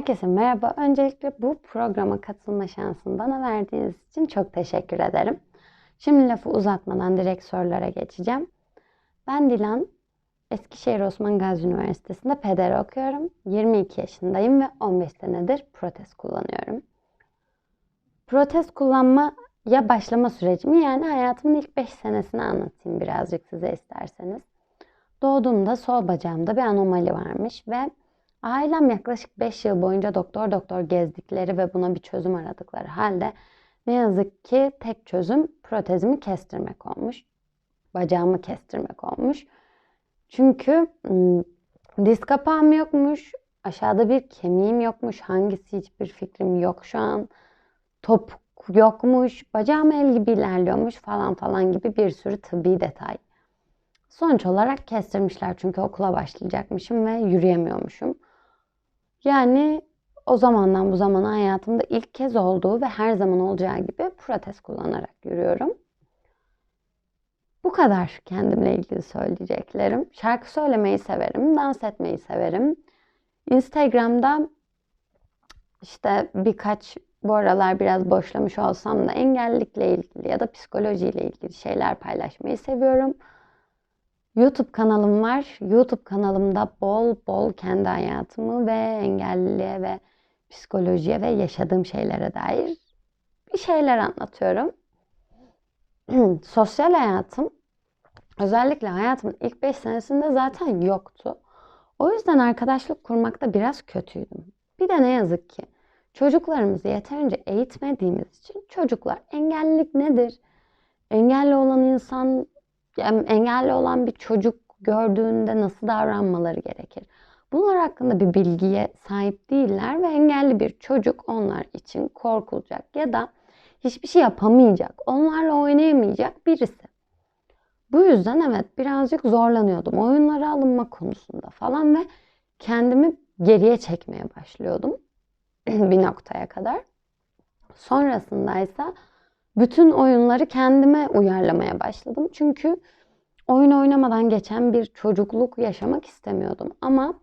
Herkese merhaba. Öncelikle bu programa katılma şansını bana verdiğiniz için çok teşekkür ederim. Şimdi lafı uzatmadan direkt sorulara geçeceğim. Ben Dilan, Eskişehir Osman Gazi Üniversitesi'nde peder okuyorum. 22 yaşındayım ve 15 senedir protez kullanıyorum. Protez kullanma ya başlama sürecimi yani hayatımın ilk 5 senesini anlatayım birazcık size isterseniz. Doğduğumda sol bacağımda bir anomali varmış ve ailem yaklaşık 5 yıl boyunca doktor doktor gezdikleri ve buna bir çözüm aradıkları halde ne yazık ki tek çözüm protezimi kestirmek olmuş. Bacağımı kestirmek olmuş. Çünkü diz kapağım yokmuş, aşağıda bir kemiğim yokmuş, hangisi hiçbir fikrim yok şu an. Topuk yokmuş, bacağım el gibi ilerliyormuş falan falan gibi bir sürü tıbbi detay. Sonuç olarak kestirmişler çünkü okula başlayacakmışım ve yürüyemiyormuşum. Yani o zamandan bu zamana hayatımda ilk kez olduğu ve her zaman olacağı gibi protez kullanarak yürüyorum. Bu kadar kendimle ilgili söyleyeceklerim. Şarkı söylemeyi severim, dans etmeyi severim. Instagram'da işte birkaç bu aralar biraz boşlamış olsam da engellilikle ilgili ya da psikolojiyle ilgili şeyler paylaşmayı seviyorum. YouTube kanalım var. YouTube kanalımda bol bol kendi hayatımı ve engelliliğe ve psikolojiye ve yaşadığım şeylere dair bir şeyler anlatıyorum. Sosyal hayatım özellikle hayatımın ilk 5 senesinde zaten yoktu. O yüzden arkadaşlık kurmakta biraz kötüydüm. Bir de ne yazık ki çocuklarımızı yeterince eğitmediğimiz için çocuklar engellilik nedir? Engelli olan insan engelli olan bir çocuk gördüğünde nasıl davranmaları gerekir? Bunlar hakkında bir bilgiye sahip değiller ve engelli bir çocuk onlar için korkulacak ya da hiçbir şey yapamayacak, onlarla oynayamayacak birisi. Bu yüzden evet birazcık zorlanıyordum oyunlara alınma konusunda falan ve kendimi geriye çekmeye başlıyordum bir noktaya kadar. Sonrasında ise bütün oyunları kendime uyarlamaya başladım. Çünkü oyun oynamadan geçen bir çocukluk yaşamak istemiyordum. Ama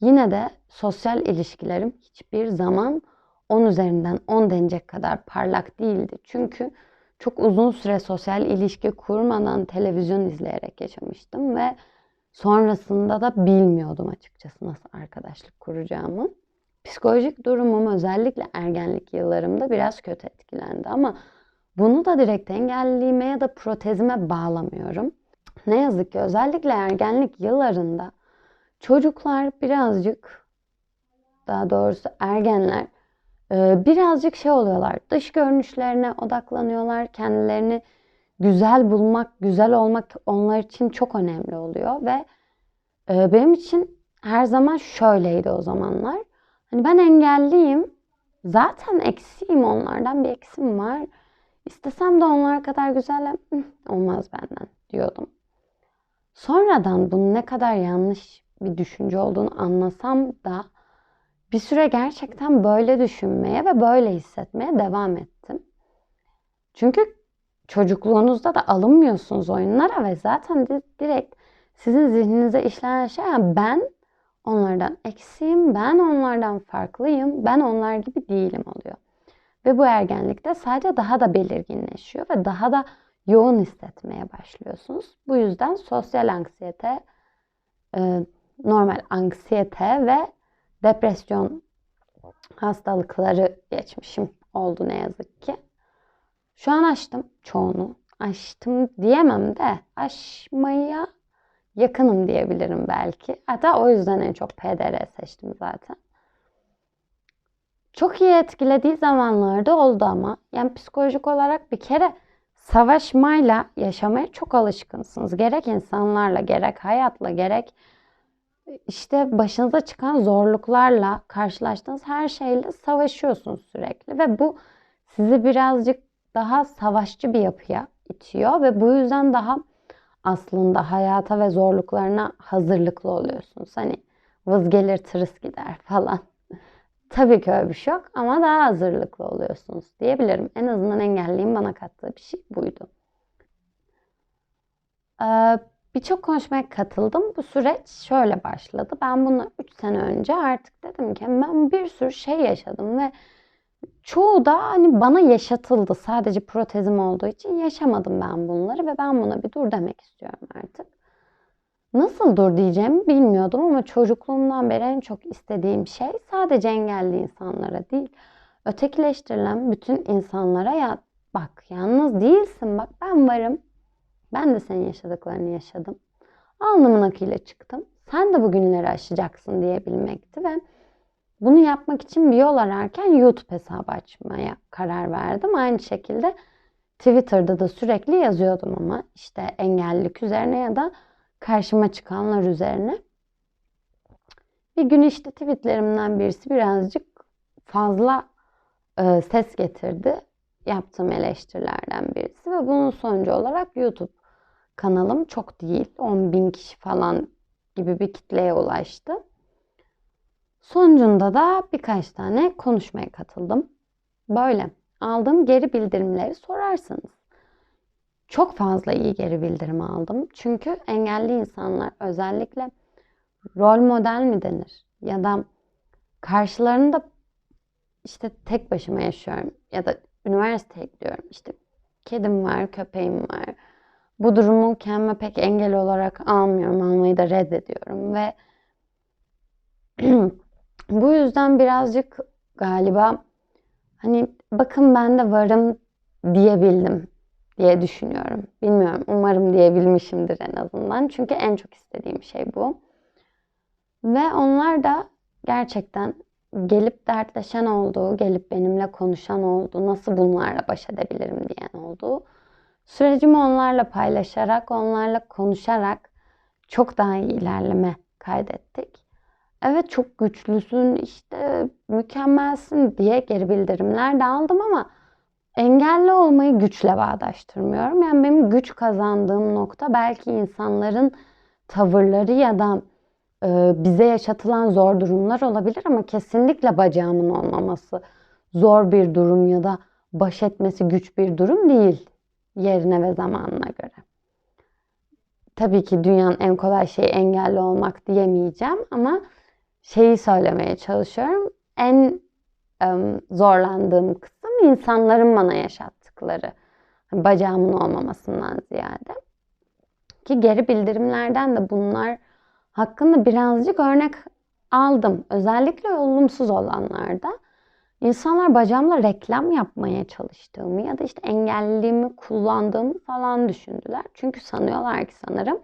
yine de sosyal ilişkilerim hiçbir zaman 10 üzerinden 10 denecek kadar parlak değildi. Çünkü çok uzun süre sosyal ilişki kurmadan televizyon izleyerek yaşamıştım ve sonrasında da bilmiyordum açıkçası nasıl arkadaşlık kuracağımı. Psikolojik durumum özellikle ergenlik yıllarımda biraz kötü etkilendi ama bunu da direkt engelliliğime ya da protezime bağlamıyorum. Ne yazık ki özellikle ergenlik yıllarında çocuklar birazcık daha doğrusu ergenler e, birazcık şey oluyorlar. Dış görünüşlerine odaklanıyorlar. Kendilerini güzel bulmak, güzel olmak onlar için çok önemli oluyor ve e, benim için her zaman şöyleydi o zamanlar. Hani ben engelliyim. Zaten eksiğim onlardan bir eksim var. İstesem de onlar kadar güzel olmaz benden diyordum. Sonradan bunun ne kadar yanlış bir düşünce olduğunu anlasam da bir süre gerçekten böyle düşünmeye ve böyle hissetmeye devam ettim. Çünkü çocukluğunuzda da alınmıyorsunuz oyunlara ve zaten direkt sizin zihninize işlenen şey ben onlardan eksiğim, ben onlardan farklıyım, ben onlar gibi değilim oluyor. Ve bu ergenlikte sadece daha da belirginleşiyor ve daha da yoğun hissetmeye başlıyorsunuz. Bu yüzden sosyal anksiyete, e, normal anksiyete ve depresyon hastalıkları geçmişim oldu ne yazık ki. Şu an açtım çoğunu. Açtım diyemem de aşmaya yakınım diyebilirim belki. Hatta o yüzden en çok PDR seçtim zaten. Çok iyi etkilediği zamanlarda oldu ama yani psikolojik olarak bir kere savaşmayla yaşamaya çok alışkınsınız. Gerek insanlarla, gerek hayatla, gerek işte başınıza çıkan zorluklarla karşılaştığınız her şeyle savaşıyorsunuz sürekli ve bu sizi birazcık daha savaşçı bir yapıya itiyor ve bu yüzden daha aslında hayata ve zorluklarına hazırlıklı oluyorsunuz. Hani vız gelir tırıs gider falan. Tabii ki öyle bir şey ama daha hazırlıklı oluyorsunuz diyebilirim. En azından engelliğin bana kattığı bir şey buydu. Ee, birçok konuşmaya katıldım. Bu süreç şöyle başladı. Ben bunu 3 sene önce artık dedim ki ben bir sürü şey yaşadım ve çoğu da hani bana yaşatıldı. Sadece protezim olduğu için yaşamadım ben bunları ve ben buna bir dur demek istiyorum artık. Nasıl dur diyeceğimi bilmiyordum ama çocukluğumdan beri en çok istediğim şey sadece engelli insanlara değil, ötekileştirilen bütün insanlara ya bak yalnız değilsin bak ben varım. Ben de senin yaşadıklarını yaşadım. Alnımın akıyla çıktım. Sen de bu günleri aşacaksın diyebilmekti ve bunu yapmak için bir yol ararken YouTube hesabı açmaya karar verdim. Aynı şekilde Twitter'da da sürekli yazıyordum ama işte engellilik üzerine ya da karşıma çıkanlar üzerine. Bir gün işte tweetlerimden birisi birazcık fazla e, ses getirdi. Yaptığım eleştirilerden birisi ve bunun sonucu olarak YouTube kanalım çok değil 10 bin kişi falan gibi bir kitleye ulaştı. Sonucunda da birkaç tane konuşmaya katıldım. Böyle aldığım geri bildirimleri sorarsanız çok fazla iyi geri bildirim aldım. Çünkü engelli insanlar özellikle rol model mi denir ya da karşılarında işte tek başıma yaşıyorum ya da üniversiteye gidiyorum. İşte kedim var, köpeğim var. Bu durumu kendime pek engel olarak almıyorum. Almayı da reddediyorum ve bu yüzden birazcık galiba hani bakın ben de varım diyebildim diye düşünüyorum. Bilmiyorum. Umarım diyebilmişimdir en azından. Çünkü en çok istediğim şey bu. Ve onlar da gerçekten gelip dertleşen oldu, gelip benimle konuşan oldu, nasıl bunlarla baş edebilirim diyen oldu. Sürecimi onlarla paylaşarak, onlarla konuşarak çok daha iyi ilerleme kaydettik. Evet çok güçlüsün, işte mükemmelsin diye geri bildirimler de aldım ama engelli olmayı güçle bağdaştırmıyorum. Yani benim güç kazandığım nokta belki insanların tavırları ya da e, bize yaşatılan zor durumlar olabilir ama kesinlikle bacağımın olmaması zor bir durum ya da baş etmesi güç bir durum değil yerine ve zamanına göre. Tabii ki dünyanın en kolay şeyi engelli olmak diyemeyeceğim ama şeyi söylemeye çalışıyorum. En zorlandığım kısım insanların bana yaşattıkları. Bacağımın olmamasından ziyade. Ki geri bildirimlerden de bunlar hakkında birazcık örnek aldım. Özellikle olumsuz olanlarda. İnsanlar bacağımla reklam yapmaya çalıştığımı ya da işte engelliliğimi kullandığımı falan düşündüler. Çünkü sanıyorlar ki sanırım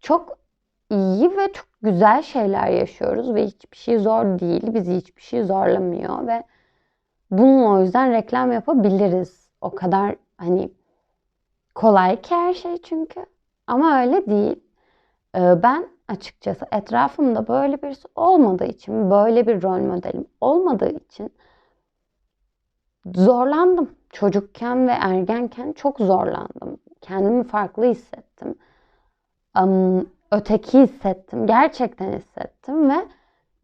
çok iyi ve çok güzel şeyler yaşıyoruz ve hiçbir şey zor değil. Bizi hiçbir şey zorlamıyor ve bunun o yüzden reklam yapabiliriz. O kadar hani kolay ki her şey çünkü. Ama öyle değil. Ee, ben açıkçası etrafımda böyle birisi olmadığı için, böyle bir rol modelim olmadığı için zorlandım. Çocukken ve ergenken çok zorlandım. Kendimi farklı hissettim. Öteki hissettim. Gerçekten hissettim ve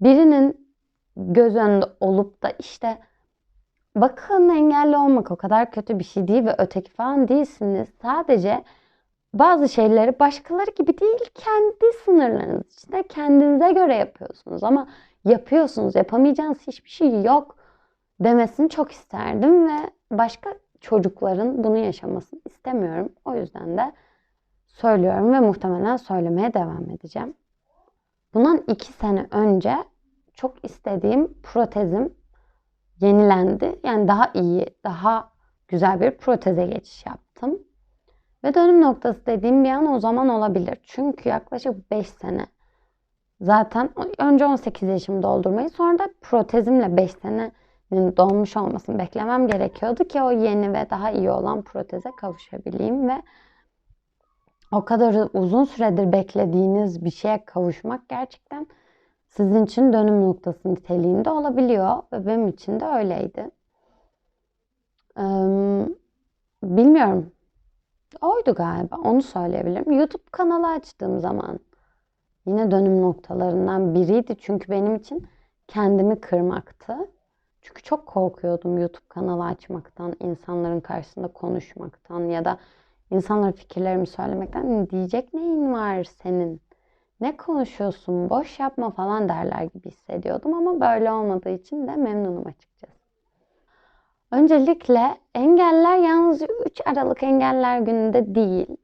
birinin göz önünde olup da işte bakın engelli olmak o kadar kötü bir şey değil ve öteki falan değilsiniz. Sadece bazı şeyleri başkaları gibi değil kendi sınırlarınız içinde kendinize göre yapıyorsunuz ama yapıyorsunuz yapamayacağınız hiçbir şey yok demesini çok isterdim ve başka çocukların bunu yaşamasını istemiyorum. O yüzden de söylüyorum ve muhtemelen söylemeye devam edeceğim. Bundan iki sene önce çok istediğim protezim yenilendi. Yani daha iyi, daha güzel bir proteze geçiş yaptım. Ve dönüm noktası dediğim bir an o zaman olabilir. Çünkü yaklaşık 5 sene zaten önce 18 yaşımı doldurmayı sonra da protezimle 5 senenin dolmuş olmasını beklemem gerekiyordu ki o yeni ve daha iyi olan proteze kavuşabileyim ve o kadar uzun süredir beklediğiniz bir şeye kavuşmak gerçekten sizin için dönüm noktası niteliğinde olabiliyor ve benim için de öyleydi. Ee, bilmiyorum. Oydu galiba. Onu söyleyebilirim. YouTube kanalı açtığım zaman yine dönüm noktalarından biriydi. Çünkü benim için kendimi kırmaktı. Çünkü çok korkuyordum YouTube kanalı açmaktan, insanların karşısında konuşmaktan ya da insanlara fikirlerimi söylemekten diyecek neyin var senin? Ne konuşuyorsun? Boş yapma falan derler gibi hissediyordum ama böyle olmadığı için de memnunum açıkçası. Öncelikle engeller yalnızca 3 Aralık Engeller Günü'nde değil,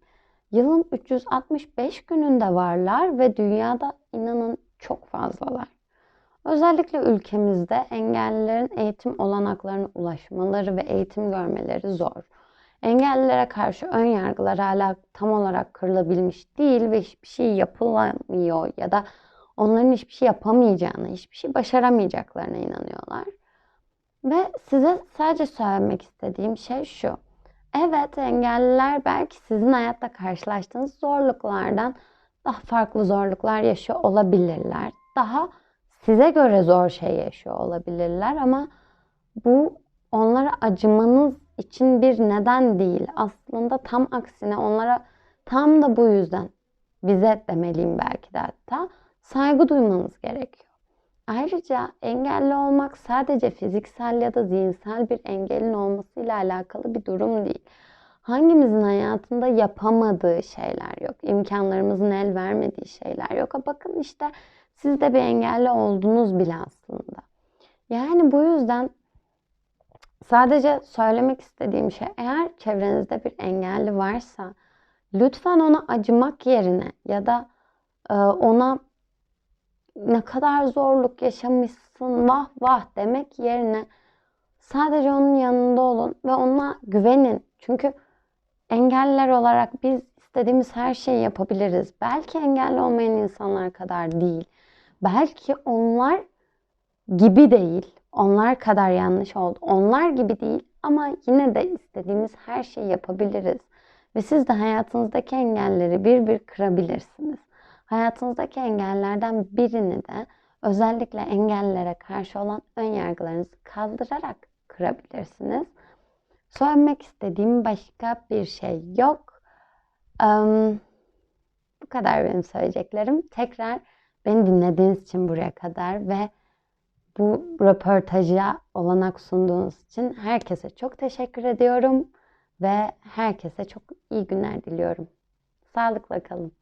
yılın 365 gününde varlar ve dünyada inanın çok fazlalar. Özellikle ülkemizde engellilerin eğitim olanaklarına ulaşmaları ve eğitim görmeleri zor. Engellilere karşı ön yargılar hala tam olarak kırılabilmiş değil ve hiçbir şey yapılamıyor ya da onların hiçbir şey yapamayacağını, hiçbir şey başaramayacaklarına inanıyorlar. Ve size sadece söylemek istediğim şey şu. Evet engelliler belki sizin hayatta karşılaştığınız zorluklardan daha farklı zorluklar yaşıyor olabilirler. Daha size göre zor şey yaşıyor olabilirler ama bu onlara acımanız için bir neden değil. Aslında tam aksine onlara tam da bu yüzden bize demeliyim belki de hatta saygı duymanız gerekiyor. Ayrıca engelli olmak sadece fiziksel ya da zihinsel bir engelin olmasıyla alakalı bir durum değil. Hangimizin hayatında yapamadığı şeyler yok. imkanlarımızın el vermediği şeyler yok. Bakın işte siz de bir engelli oldunuz bile aslında. Yani bu yüzden sadece söylemek istediğim şey eğer çevrenizde bir engelli varsa lütfen ona acımak yerine ya da e, ona ne kadar zorluk yaşamışsın vah vah demek yerine sadece onun yanında olun ve ona güvenin. Çünkü engeller olarak biz istediğimiz her şeyi yapabiliriz. Belki engelli olmayan insanlar kadar değil. Belki onlar gibi değil. Onlar kadar yanlış oldu. Onlar gibi değil ama yine de istediğimiz her şeyi yapabiliriz. Ve siz de hayatınızdaki engelleri bir bir kırabilirsiniz. Hayatınızdaki engellerden birini de özellikle engellere karşı olan ön yargılarınızı kaldırarak kırabilirsiniz. Söylemek istediğim başka bir şey yok. Um, bu kadar benim söyleyeceklerim. Tekrar beni dinlediğiniz için buraya kadar ve bu röportaja olanak sunduğunuz için herkese çok teşekkür ediyorum ve herkese çok iyi günler diliyorum. Sağlıkla kalın.